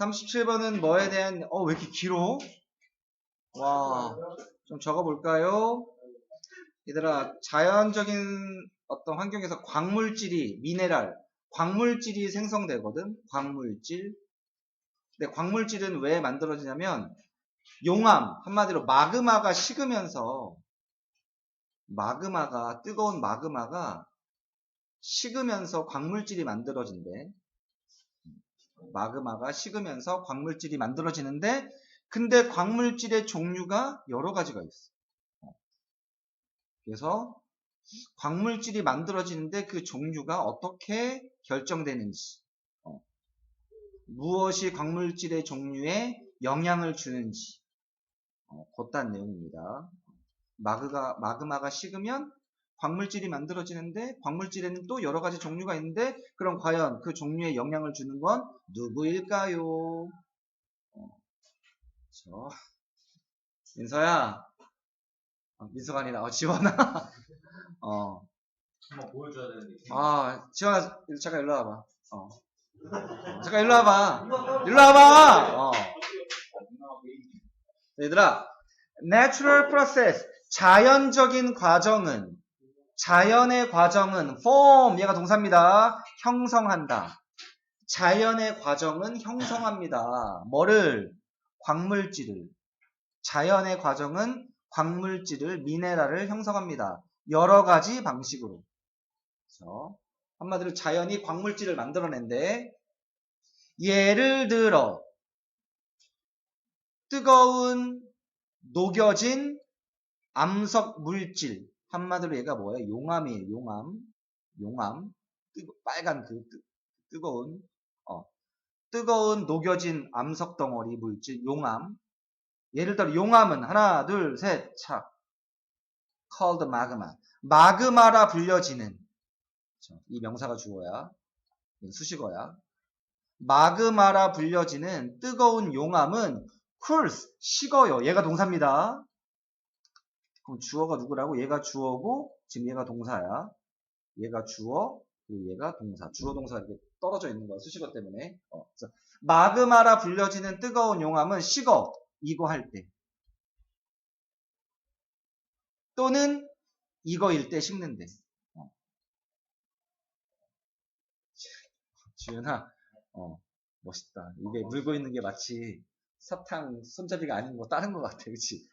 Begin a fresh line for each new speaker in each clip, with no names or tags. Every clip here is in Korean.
37번은 뭐에 대한 어 왜 이렇게 길어? 와, 좀 적어볼까요? 얘들아, 자연적인 어떤 환경에서 광물질이, 미네랄, 광물질이 생성되거든? 광물질. 근데 광물질은 왜 만들어지냐면, 용암, 한마디로 마그마가 식으면서, 마그마가, 뜨거운 마그마가 식으면서 광물질이 만들어진대. 마그마가 식으면서 광물질이 만들어지는데, 근데 광물질의 종류가 여러 가지가 있어. 어. 그래서 광물질이 만들어지는데 그 종류가 어떻게 결정되는지, 어. 무엇이 광물질의 종류에 영향을 주는지, 어, 그딴 내용입니다. 마그가, 마그마가 식으면 광물질이 만들어지는데 광물질에는 또 여러 가지 종류가 있는데 그럼 과연 그 종류에 영향을 주는 건 누구일까요? 어, 저 민서야 어, 민서가 아니라 어, 지원아 어,
한번 보여줘야 되는데.
아 지원아 잠깐 일로 와봐 어. 잠깐 일로 와봐 일로 와봐 어. 얘들아 natural process 자연적인 과정은 자연의 과정은 form 얘가 동사입니다. 형성한다. 자연의 과정은 형성합니다. 뭐를 광물질을 자연의 과정은 광물질을 미네랄을 형성합니다. 여러 가지 방식으로. 그래서 한마디로 자연이 광물질을 만들어낸데 예를 들어 뜨거운 녹여진 암석 물질 한마디로 얘가 뭐예요? 용암이에요. 용암. 용암. 뜨, 빨간 그 뜨, 거운 어, 뜨거운 녹여진 암석 덩어리 물질 용암. 예를 들어 용암은 하나, 둘, 셋, 착. called magma. 마그마라 불려지는. 이 명사가 주어야 수식어야. 마그마라 불려지는 뜨거운 용암은 cools 식어요. 얘가 동사입니다. 그럼 주어가 누구라고? 얘가 주어고 지금 얘가 동사야. 얘가 주어, 그리고 얘가 동사. 주어 동사 이렇게 떨어져 있는 거야. 수식어 때문에. 어, 그래서 마그마라 불려지는 뜨거운 용암은 식어. 이거 할 때. 또는 이거일 때 식는데. 어. 지윤아, 어, 멋있다. 이게 물고 있는 게 마치 사탕 손잡이가 아닌 거 다른 것 같아. 그치?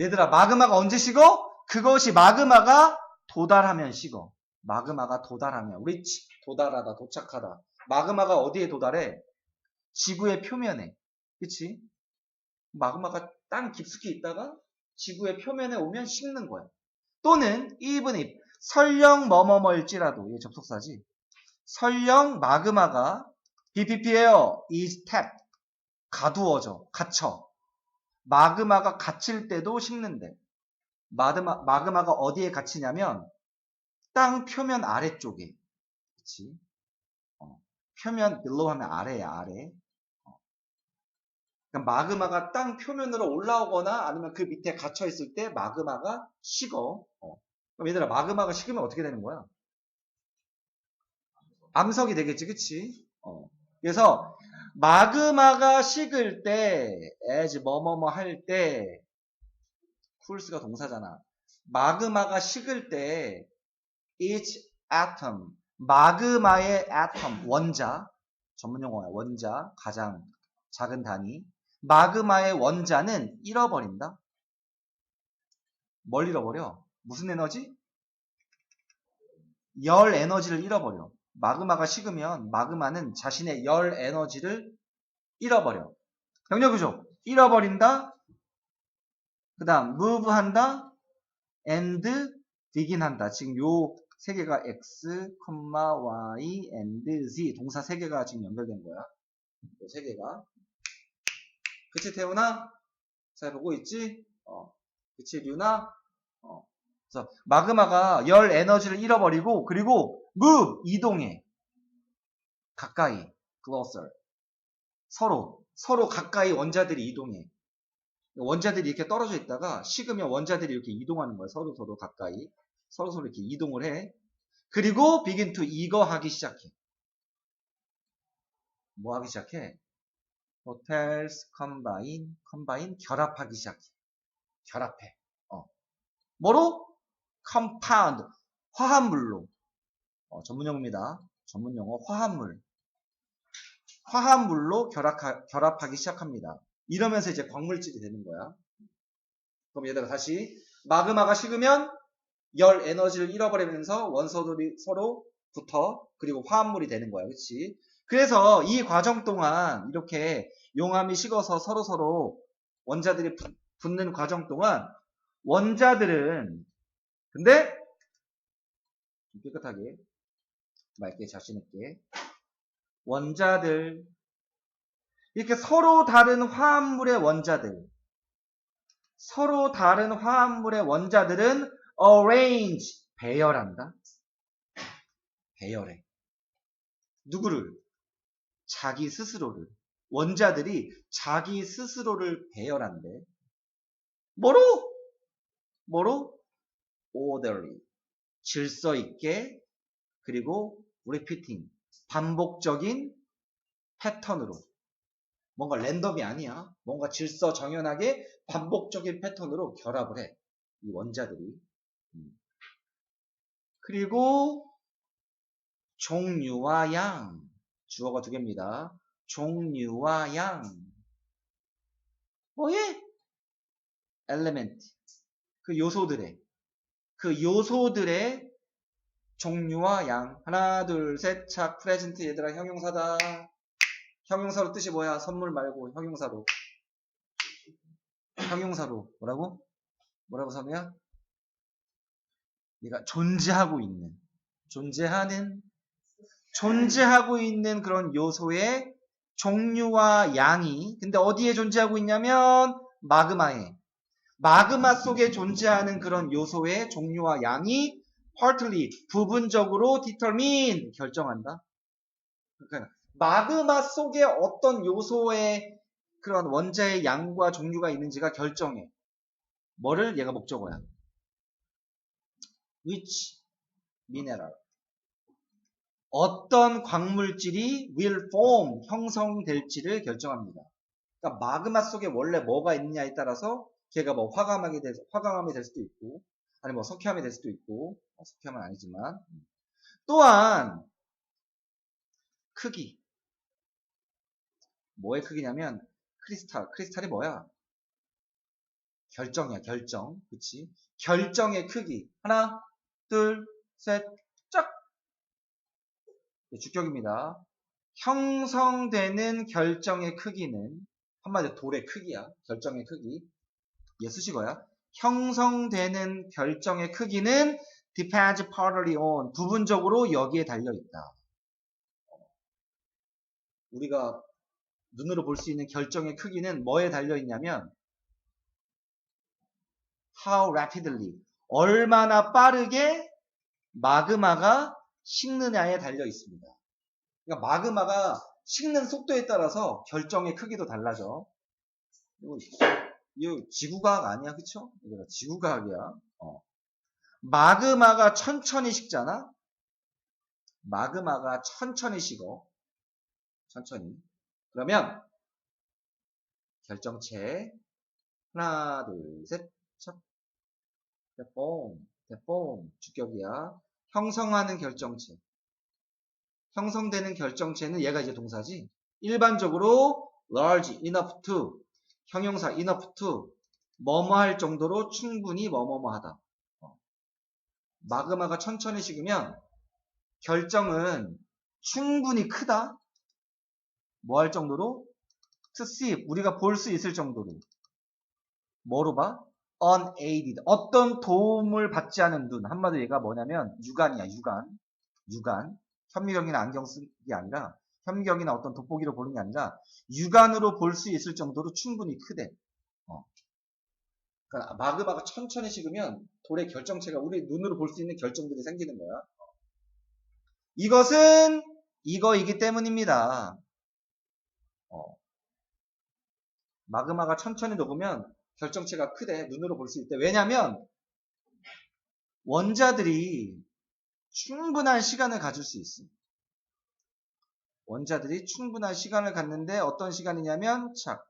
얘들아, 마그마가 언제 식어? 그것이 마그마가 도달하면 식어. 마그마가 도달하면. 우리 치- 도달하다, 도착하다. 마그마가 어디에 도달해? 지구의 표면에. 그치? 마그마가 땅 깊숙이 있다가 지구의 표면에 오면 식는 거야. 또는 if 설령 뭐뭐뭐일지라도 이게 접속사지. 설령 마그마가 BPP예요. is tapped. 가두어져. 갇혀. 마그마가 갇힐 때도 식는데 마그마, 마그마가 어디에 갇히냐면 땅 표면 아래쪽에 그치? 어, 표면 below 하면 아래야 아래 어. 그러니까 마그마가 땅 표면으로 올라오거나 아니면 그 밑에 갇혀 있을 때 마그마가 식어 어. 그럼 얘들아 마그마가 식으면 어떻게 되는 거야? 암석이 되겠지 그치? 어. 그래서 마그마가 식을 때, as 뭐뭐뭐 할 때, cools가 동사잖아. 마그마가 식을 때, each atom, 마그마의 atom, 원자, 전문 용어야, 원자, 가장 작은 단위. 마그마의 원자는 잃어버린다. 뭘 잃어버려? 무슨 에너지? 열 에너지를 잃어버려. 마그마가 식으면 마그마는 자신의 열 에너지를 잃어버려. 구조. 잃어버린다. 그 다음 move 한다. and begin 한다. 지금 요 세 개가 x, y, and z 동사 세 개가 지금 연결된 거야. 요 세 개가. 그치 태훈아? 잘 보고 있지? 어. 그치 류나? 어. 그래서 마그마가 열 에너지를 잃어버리고 그리고 move 이동해 가까이 closer 서로 서로 가까이 원자들이 이동해 원자들이 이렇게 떨어져 있다가 식으면 원자들이 이렇게 이동하는 거야 서로 서로 가까이 서로 서로 이렇게 이동을 해 그리고 begin to 이거 하기 시작해 뭐 하기 시작해 hotels combine, combine 결합하기 시작해. 결합해. 어. 뭐로? compound, 화합물로. 어, 전문용어입니다. 전문용어 화합물. 화합물로 결합하, 결합하기 시작합니다. 이러면서 이제 광물질이 되는 거야. 그럼 얘들아 다시 마그마가 식으면 열 에너지를 잃어버리면서 원소들이 서로 붙어 그리고 화합물이 되는 거야. 그렇지? 그래서 이 과정 동안 이렇게 용암이 식어서 서로 서로 원자들이 붙- 붙는 과정 동안 원자들은 근데 좀 깨끗하게 맑게 자신 있게 원자들 이렇게 서로 다른 화합물의 원자들 서로 다른 화합물의 원자들은 arrange 배열한다. 배열해. 누구를? 자기 스스로를. 원자들이 자기 스스로를 배열한대. 뭐로? 뭐로? orderly. 질서 있게 그리고 repeating. 반복적인 패턴으로. 뭔가 랜덤이 아니야. 뭔가 질서 정연하게 반복적인 패턴으로 결합을 해. 이 원자들이. 음. 그리고 종류와 양. 주어가 두 개입니다. 종류와 양. 뭐예? 엘레멘트. 그 요소들의 그 요소들의 종류와 양. 하나, 둘, 셋, 착, 프레젠트 얘들아 형용사다. 형용사로 뜻이 뭐야? 선물 말고 형용사로. 형용사로 뭐라고? 뭐라고 선우야? 얘가 존재하고 있는, 존재하는, 존재하고 있는 그런 요소의 종류와 양이 근데 어디에 존재하고 있냐면 마그마에 마그마 속에 존재하는 그런 요소의 종류와 양이 partly 부분적으로 determine 결정한다. 그러니까 마그마 속에 어떤 요소의 그런 원자의 양과 종류가 있는지가 결정해. 뭐를 얘가 목적어야. which mineral 어떤 광물질이 will form 형성될지를 결정합니다. 그러니까 마그마 속에 원래 뭐가 있느냐에 따라서 걔가 뭐 화강암이 될, 화강암이 될 수도 있고 아니 뭐 석회암이 될 수도 있고 어, 석회암은 아니지만. 또한 크기. 뭐의 크기냐면 크리스탈 크리스탈이 뭐야? 결정이야 결정. 그치? 결정의 크기. 하나 둘셋짝 주격입니다. 형성되는 결정의 크기는 한마디로 돌의 크기야. 결정의 크기. 얘 수식어야 형성되는 결정의 크기는 depends partly on 부분적으로 여기에 달려 있다 우리가 눈으로 볼 수 있는 결정의 크기는 뭐에 달려 있냐면 how rapidly 얼마나 빠르게 마그마가 식느냐에 달려 있습니다. 그러니까 마그마가 식는 속도에 따라서 결정의 크기도 달라져. 이거 지구과학 아니야, 그쵸? 이거 지구과학이야. 어. 마그마가 천천히 식잖아? 마그마가 천천히 식어. 천천히. 그러면 결정체 하나 둘 셋 첫 대뽕 대뽕 주격이야 형성하는 결정체 형성되는 결정체는 얘가 이제 동사지 일반적으로 large enough to 형용사 enough to 뭐뭐 할 정도로 충분히 뭐뭐뭐 하다 어. 마그마가 천천히 식으면 결정은 충분히 크다 뭐 할 정도로? to see, 우리가 볼 수 있을 정도로. 뭐로 봐? unaided. 어떤 도움을 받지 않은 눈. 한마디로 얘가 뭐냐면 육안이야, 육안. 육안. 현미경이나 안경 쓰는 게 아니라 현미경이나 어떤 돋보기로 보는 게 아니라 육안으로 볼 수 있을 정도로 충분히 크대. 어. 그러니까 마그마가 천천히 식으면 돌의 결정체가 우리 눈으로 볼 수 있는 결정들이 생기는 거야. 이것은 이거이기 때문입니다. 어. 마그마가 천천히 녹으면 결정체가 크대. 눈으로 볼 수 있대. 왜냐면 원자들이 충분한 시간을 가질 수 있어. 원자들이 충분한 시간을 갖는데 어떤 시간이냐면 착.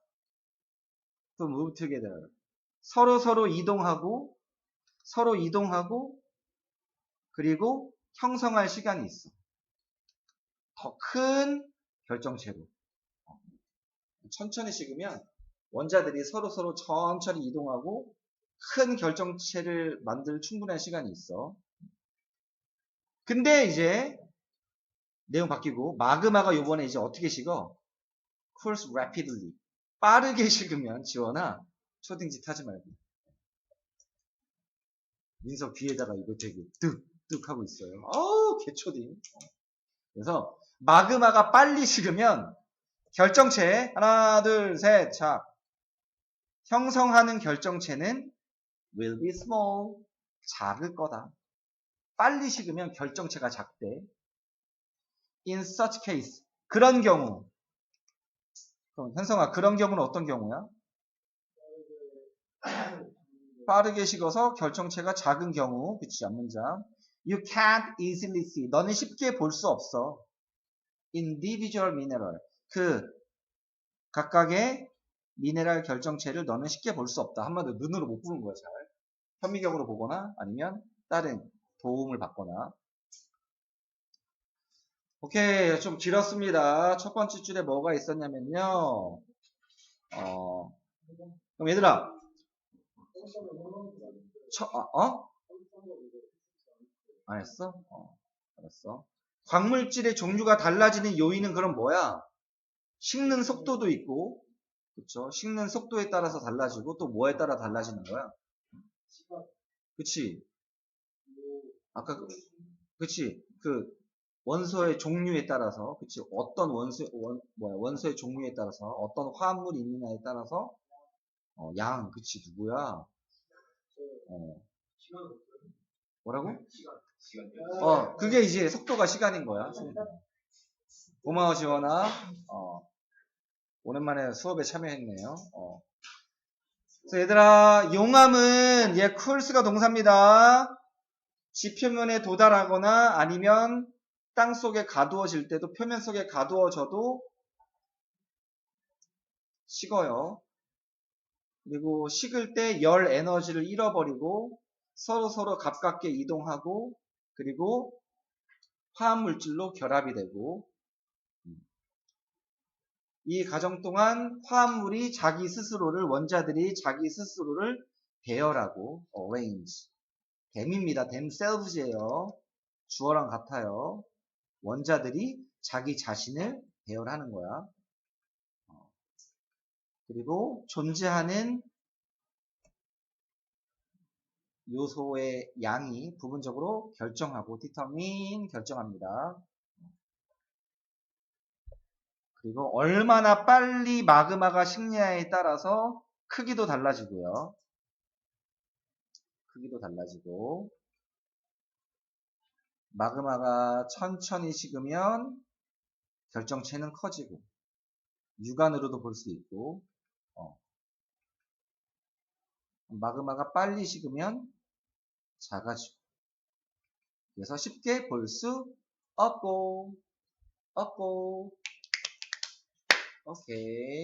또 move together. 서로 서로 이동하고 서로 이동하고 그리고 형성할 시간이 있어. 더 큰 결정체로. 천천히 식으면 원자들이 서로 서로 천천히 이동하고 큰 결정체를 만들 충분한 시간이 있어. 근데 이제 내용 바뀌고 마그마가 요번에 이제 어떻게 식어? cools rapidly. 빠르게 식으면 지원아 초딩짓 하지 말고. 민석 귀에다가 이거 되게 뚝뚝 하고 있어요. 어우 개초딩. 그래서 마그마가 빨리 식으면 결정체 하나 둘셋자 형성하는 결정체는 will be small 작을 거다. 빨리 식으면 결정체가 작대. In such case 그런 경우 그럼 현성아 그런 경우는 어떤 경우야? 빠르게 식어서 결정체가 작은 경우 그치 앞문장 You can't easily see 너는 쉽게 볼 수 없어 individual mineral 그 각각의 미네랄 결정체를 너는 쉽게 볼 수 없다. 한마디로 눈으로 못 보는 거야, 잘. 현미경으로 보거나 아니면 다른 도움을 받거나. 오케이, 좀 길었습니다. 첫 번째 줄에 뭐가 있었냐면요. 어, 그럼 얘들아. 첫, 어? 어? 안 했어? 어, 알았어. 광물질의 종류가 달라지는 요인은 그럼 뭐야? 식는 속도도 있고, 그쵸? 식는 속도에 따라서 달라지고, 또 뭐에 따라 달라지는 거야? 그치? 아까, 그- 그치? 그, 원소의 종류에 따라서, 그치? 어떤 원소, 원, 뭐야, 원소의 종류에 따라서, 어떤 화합물이 있느냐에 따라서, 어, 양, 그치? 누구야? 어, 뭐라고? 어, 그게 이제 속도가 시간인 거야. 고마워, 지원아. 어, 오랜만에 수업에 참여했네요. 어. 그래서 얘들아, 용암은 얘 쿨스가 동사입니다. 지표면에 도달하거나 아니면 땅 속에 가두어질 때도 표면 속에 가두어져도 식어요. 그리고 식을 때 열 에너지를 잃어버리고 서로 서로 가깝게 이동하고 그리고 화합물질로 결합이 되고 이 과정 동안 화합물이 자기 스스로를 원자들이 자기 스스로를 배열하고 arrange 댐입니다. themselves예요. 주어랑 같아요. 원자들이 자기 자신을 배열하는 거야. 어. 그리고 존재하는 요소의 양이 부분적으로 결정하고 determine 결정합니다. 그리고 얼마나 빨리 마그마가 식냐에 따라서 크기도 달라지고요. 크기도 달라지고 마그마가 천천히 식으면 결정체는 커지고 육안으로도 볼 수 있고 어. 마그마가 빨리 식으면 작아지고. 그래서 쉽게 볼 수 없고 없고. 오케이